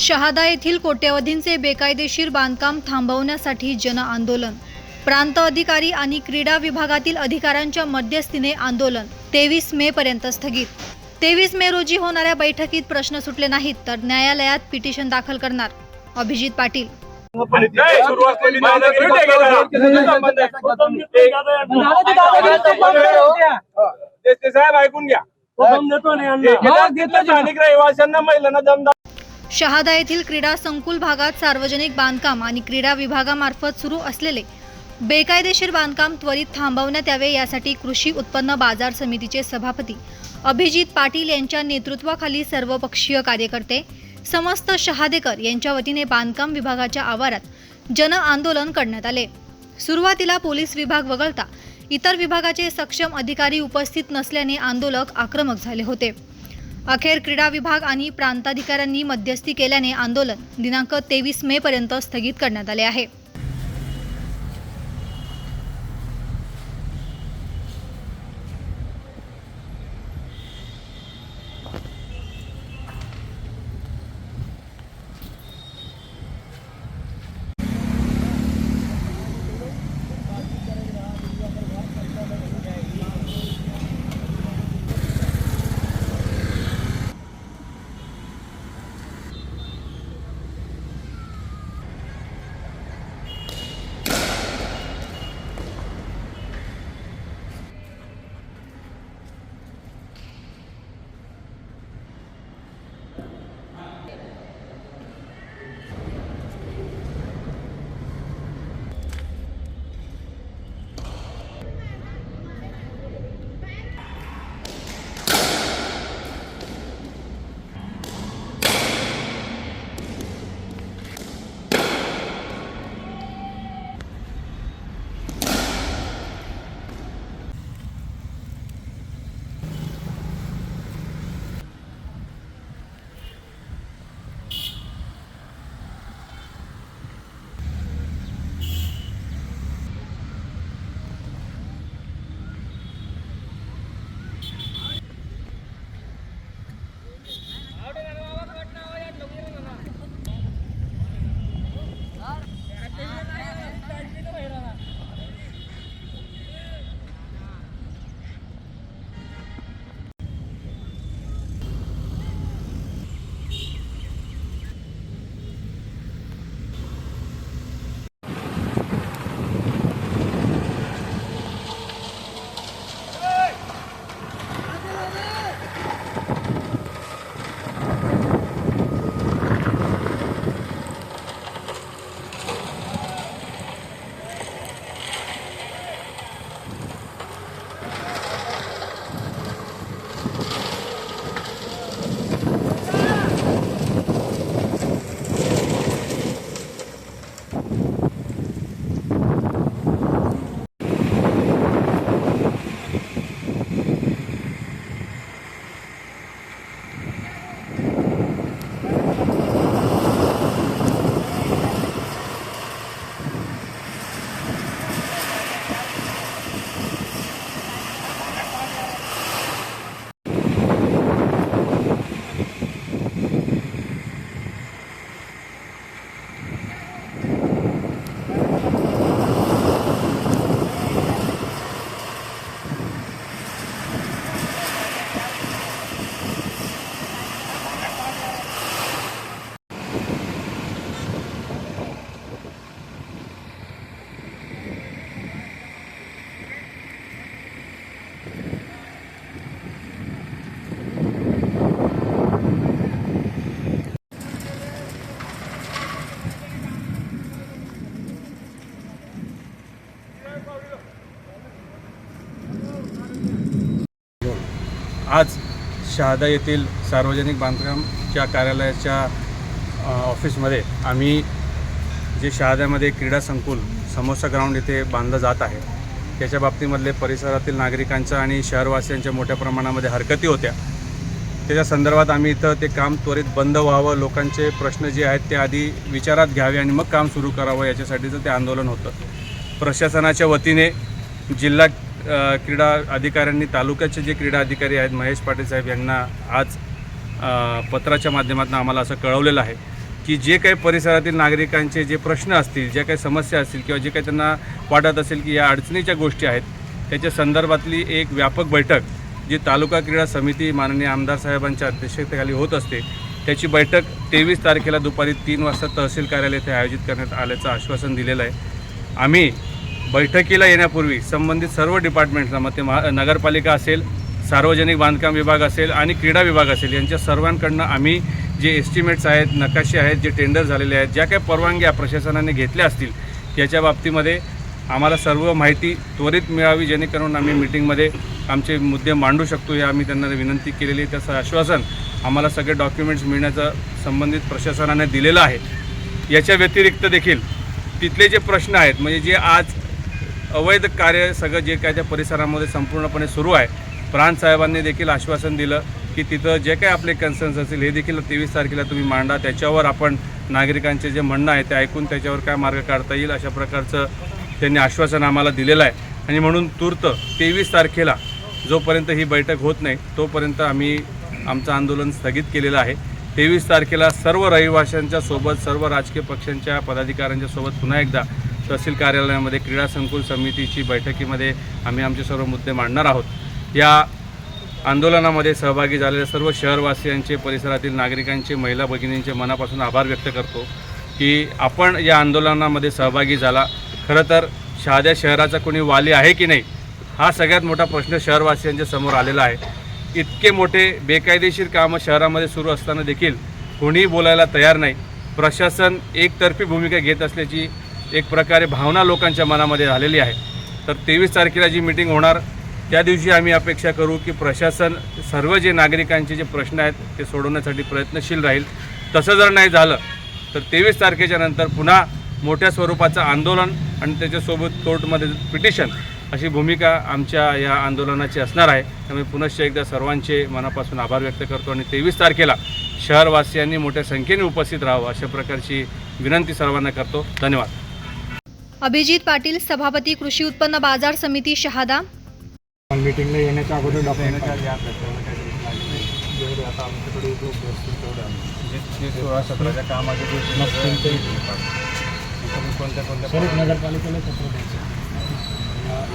शहादा येथील कोट्यवधींचे बेकायदेशीर बांधकाम थांबवण्यासाठी जन आंदोलन प्रांत अधिकारी आणि क्रीडा विभागातील अधिकाऱ्यांच्या मध्यस्थीने आंदोलन तेवीस मे पर्यंत स्थगित तेवीस मे रोजी होणाऱ्या बैठकीत प्रश्न सुटले नाहीत तर न्यायालयात पिटिशन दाखल करणार अभिजित पाटील साहेब ऐकून घ्या ठेकेदार स्थानिक रहिवाशांना महिलांना दमदार शहादा येथील क्रीडा संकुल भागात सार्वजनिक बांधकाम आणि क्रीडा विभागामार्फत सुरू असलेले बेकायदेशीर बांधकाम त्वरित थांबवण्यात यावे यासाठी कृषी उत्पन्न बाजार समितीचे सभापती अभिजित पाटील यांच्या नेतृत्वाखाली सर्वपक्षीय कार्यकर्ते समस्त शहादेकर यांच्या वतीने बांधकाम विभागाच्या आवारात जन आंदोलन करण्यात आले. सुरुवातीला पोलीस विभाग वगळता इतर विभागाचे सक्षम अधिकारी उपस्थित नसल्याने आंदोलक आक्रमक झाले होते. अखेर क्रीडा विभाग आणि प्रांताधिकाऱ्यांनी मध्यस्थी केल्याने आंदोलन दिनांक तेवीस मे पर्यंत स्थगित करण्यात आले आहे. आज शहादा येथील सार्वजनिक बांधकामच्या कार्यालयाच्या ऑफिसमध्ये आम्ही जे शहाद्यामध्ये क्रीडा संकुल समोसा ग्राउंड इथे बांधलं जात आहे. त्याच्या बाबतीमधले परिसरातील नागरिकांच्या आणि शहरवासियांच्या मोठ्या प्रमाणामध्ये हरकती होत्या. त्याच्या संदर्भात आम्ही इथं ते काम त्वरित बंद व्हावं लोकांचे प्रश्न जे आहेत ते आधी विचारात घ्यावे आणि मग काम सुरू करावं याच्यासाठीचं ते आंदोलन होतं. प्रशासनाच्या वतीने जिल्हा क्रीडा अधिकाऱ्यांनी तालुक्याचे जे क्रीडा अधिकारी आहेत महेश पाटील साहेब यांना आज पत्राच्या माध्यमातून आम्हाला असं कळवलेलं आहे की जे काही परिसरातील नागरिकांचे जे प्रश्न असतील ज्या काही समस्या असतील किंवा जे काही त्यांना वाटत असेल की या अडचणीच्या गोष्टी आहेत त्याच्या संदर्भातली एक व्यापक बैठक जी तालुका क्रीडा समिती माननीय आमदार साहेबांच्या अध्यक्षतेखाली होत असते त्याची बैठक तेवीस तारखेला दुपारी तीन वाजता तहसील कार्यालय येथे आयोजित करण्यात आल्याचं आश्वासन दिलेलं आहे. आम्ही बैठकीला येण्यापूर्वी संबंधित सर्व डिपार्टमेंट्सला मग ते महा नगरपालिका असेल सार्वजनिक बांधकाम विभाग असेल आणि क्रीडा विभाग असेल यांच्या सर्वांकडनं आम्ही जे एस्टिमेट्स आहेत नकाशे आहेत जे टेंडर झालेले आहेत ज्या काही परवानग्या प्रशासनाने घेतल्या असतील याच्या बाबतीमध्ये आम्हाला सर्व माहिती त्वरित मिळावी जेणेकरून आम्ही मीटिंगमध्ये आमचे मुद्दे मांडू शकतो हे आम्ही त्यांना विनंती केलेली आहे. त्याचं आश्वासन आम्हाला सगळे डॉक्युमेंट्स मिळण्याचं संबंधित प्रशासनाने दिलेलं आहे. याच्या व्यतिरिक्त देखील तिथले जे प्रश्न आहेत म्हणजे जे आज अवैध कार्य सगळं जे काय त्या परिसरामध्ये संपूर्णपणे सुरू आहे. प्राणसाहेबांनी देखील आश्वासन दिलं की तिथं जे काही आपले कन्सर्न्स असतील हे देखील तेवीस तारखेला तुम्ही मांडा. त्याच्यावर आपण नागरिकांचे जे म्हणणं आहे ते ऐकून त्याच्यावर काय मार्ग काढता येईल अशा प्रकारचं त्यांनी आश्वासन आम्हाला दिलेलं आहे. आणि म्हणून तूर्त तेवीस तारखेला जोपर्यंत ही बैठक होत नाही तोपर्यंत आम्ही आमचं आंदोलन स्थगित केलेलं आहे. तेवीस तारखेला सर्व रहिवाशांच्या सोबत सर्व राजकीय पक्षांच्या पदाधिकाऱ्यांच्या सोबत पुन्हा एकदा तहसील कार्यालयामध्ये क्रीडा संकुल समितीची बैठकीमध्ये आम्ही आमचे सर्व मुद्दे मांडणार आहोत. या आंदोलनामध्ये सहभागी झालेल्या सर्व शहरवासियांचे परिसरातील नागरिकांचे महिला भगिनींचे मनापासून आभार व्यक्त करतो की आपण या आंदोलनामध्ये सहभागी झाला. खरं तर शहाद्या शहराचा कोणी वाली आहे की नाही हा सगळ्यात मोठा प्रश्न शहरवासियांच्या समोर आलेला आहे. इतके मोठे बेकायदेशीर कामं शहरामध्ये सुरू असताना देखील कोणीही बोलायला तयार नाही. प्रशासन एकतर्फी भूमिका घेत असल्याची एक प्रकारे भावना लोकांच्या मनामध्ये झालेली आहे. तर तेवीस तारखेला जी मिटिंग होणार त्या दिवशी आम्ही अपेक्षा करू की प्रशासन सर्व जे नागरिकांचे जे प्रश्न आहेत ते सोडवण्यासाठी प्रयत्नशील राहील. तसं जर नाही झालं तर तेवीस तारखेच्या नंतर पुन्हा मोठ्या स्वरूपाचं आंदोलन आणि त्याच्यासोबत कोर्टमध्ये पिटिशन अशी भूमिका आमच्या या आंदोलनाची असणार आहे. त्यामुळे पुनश्च एकदा सर्वांचे मनापासून आभार व्यक्त करतो आणि तेवीस तारखेला शहरवासियांनी मोठ्या संख्येने उपस्थित राहावं अशा प्रकारची विनंती सर्वांना करतो. धन्यवाद. अभिजित पाटील सभापती कृषी उत्पन्न बाजार समिती शहादा. मीटिंगला येण्याच्या अगोदर नगरपालिकेला पत्र द्यायचं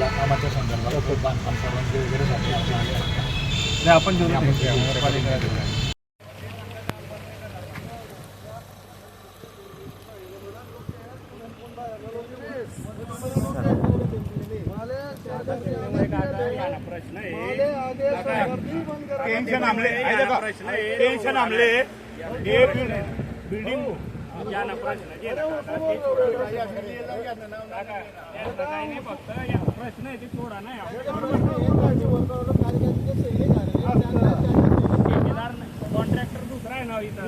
या- कामाच्या संदर्भात. बांधकाम परवानगी वगैरे साठी आपण आले आहेत. आपण देऊ आपण ते नगरपालिका टेन्शन आमले टेन्शन आमले. हे बिल्डिंग प्रश्न आहे ते थोडा नाही कॉन्ट्रॅक्टर दुसरा आहे ना इथं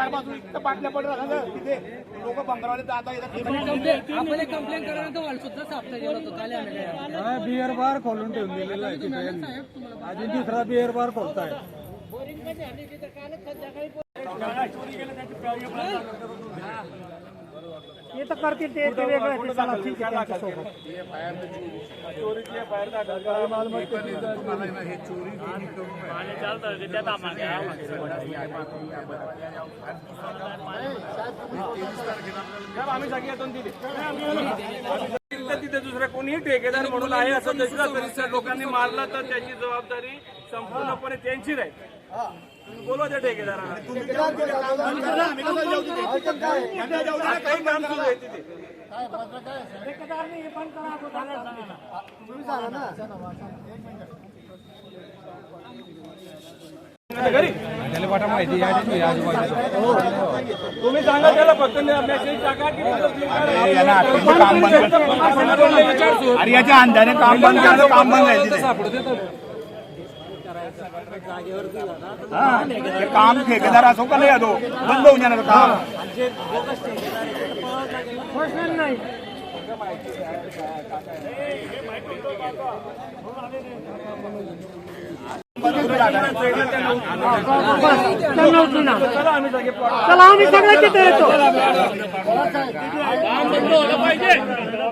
इतकी सकाळपासून इतकं बाटल्या पडत राहतात. तिथे लोक बंगारवाले आता येतात आपण एक कंप्लेंट करायला वाल सुद्धा सापडा गेला होता काल आम्ही बिअर बार खोलून ठेवून दिलेला आहे तिथे. यांनी. अजून दुसरा बिअर बार खोलताय हे तर करतील ते ते वेगळं आहे, ते चला, ठीक आहे त्यांच्यासोबत. आम्ही सगळ्यातून दिली तिथे दुसरा कोणीही ठेकेदार म्हणून आहे असं दुसऱ्या परिसर लोकांनी मारलं तर त्याची जबाबदारी संपूर्णपणे त्यांचीच आहे तुम्ही बोलवा त्या ठेकेदारांना काही काम सुरू आहे तिथे. घरी? तुम्ही सांगा त्याला फक्त मेसेज टाका की अरे याच्या अंधाने काम बंद केलं काम बंद आहे तिथे. हा, ते काम ठेकेदार असो का नाही असो बंद होऊन जाणार काम. त्यांना उचलू ना चला आम्ही सगळे तिथे येतो.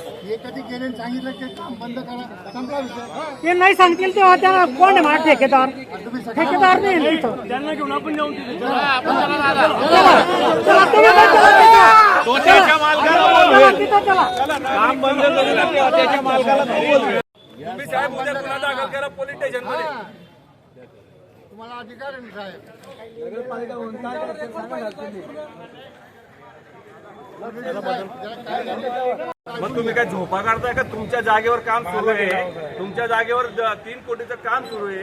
आहे. कधी केले सांगितलं की काम बंद करा. संपला विषय. ते नाही सांगतील तेव्हा त्याला कोण आहे माझा ठेकेदार? ठेकेदार नाही आहे तिथं त्यांना घेऊन आपण जाऊन तिथे. चला तुम्ही पण चला तिथं. तो त्याच्या मालकाला चला बोलवेल. तिथं चला. काम बंद करू नका, त्याच्या मालकाला बोलवेल. तुम्ही साहेब उद्या गुन्हा दाखल करा पोलीस स्टेशनमध्ये तुम्हाला अधिकार आहे ना साहेब? मग तुम्ही काय झोपा काढताय का? तुमच्या जागेवर काम सुरू आहे. तुमच्या जागेवर तीन कोटीचं काम सुरू आहे.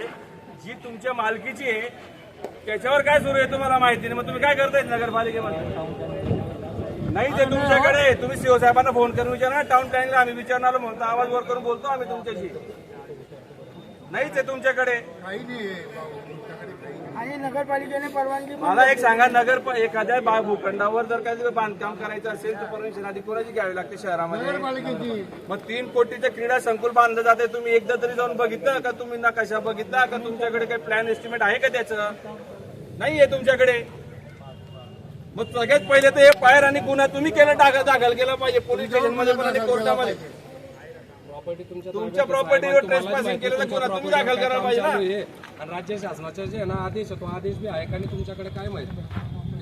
जी तुमच्या मालकीची आहे त्याच्यावर काय सुरू आहे तुम्हाला माहिती नाही. मग तुम्ही काय करताय नगरपालिकेमध्ये? नाही ते तुमच्याकडे तुम्ही शिवसाहेबांना फोन करून विचारा. टाउन प्लॅनिंगला आम्ही विचारणार म्हणतो आवाज वर करून बोलतो आम्ही तुमच्याशी. तुमच्याकडे नाही आहे तुमच्याकडे काही नाही. आणि नगरपालिकेने परवानगी मला एक सांगा नगर एखाद्या बा- भूखंडावर जर काही बांधकाम करायचं असेल तर परमिशन आधी कोणाची घ्यावी लागते शहरामध्ये? नगरपालिकेची. मग तीन कोटीचं क्रीडा संकुल बांधलं जाते तुम्ही एकदा तरी जाऊन बघितलं का? तुम्ही नकाशा बघितला का? तुमच्याकडे काही प्लॅन एस्टिमेट आहे का त्याचं? नाहीये तुमच्याकडे. मग सगळ्यात पहिले तर हे फायर आणि गुन्हा तुम्ही केलं दाखल दाखल केला पाहिजे. पोलीस स्टेशनमध्ये पण आणि कोर्टामध्ये. तुमच्या प्रॉपर्टीवर ट्रेसपासिंग केलं तर गुन्हा तुम्ही दाखल करायला पाहिजे ना? आणि राज्य शासनाचा जे आहे ना आदेश आहे, तो आदेश बी आहे का नाही तुमच्याकडे काय माहीत?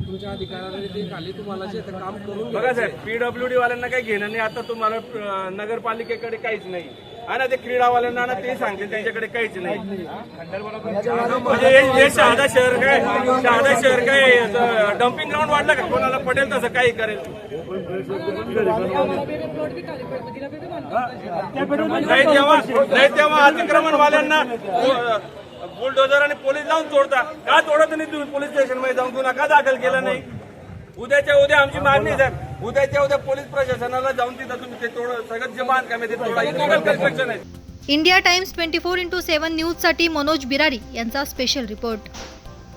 तुमच्या अधिकाराने खाली तुम्हाला जे ते काम करून बघा साहेब पीडब्ल्यूडी वाल्यांना काही घेणं नाही. आता तुम्हाला नगरपालिकेकडे काहीच नाही. आणि ते क्रीडावाल्यांना ना ते सांगतील त्यांच्याकडे काहीच नाही. म्हणजे हे- शहादा शहर काय? शहादा शहर काय? डम्पिंग ग्राउंड वाढलं का? कोणाला पडेल तसं काही करेल. नाही तेव्हा नाही तेव्हा अतिक्रमणवाल्यांना बुलडोजर आणि पोलीस जाऊन तोडता का तोडत नाही तुम्ही? पोलीस स्टेशनमध्ये जाऊन गुन्हा का दाखल केला नाही? उद्याच्या उद्या आमची मागणी सर उद्याच्या उद्या पोलीस प्रशासनाला जाऊन तिथं तुम्ही ते तोड सगळं जे बांधकाम आहे ते तोडा इलिगल कन्स्ट्रक्शन आहे? India Times twenty four into seven न्यूजसाठी मनोज बिरारी यांचा स्पेशल रिपोर्ट.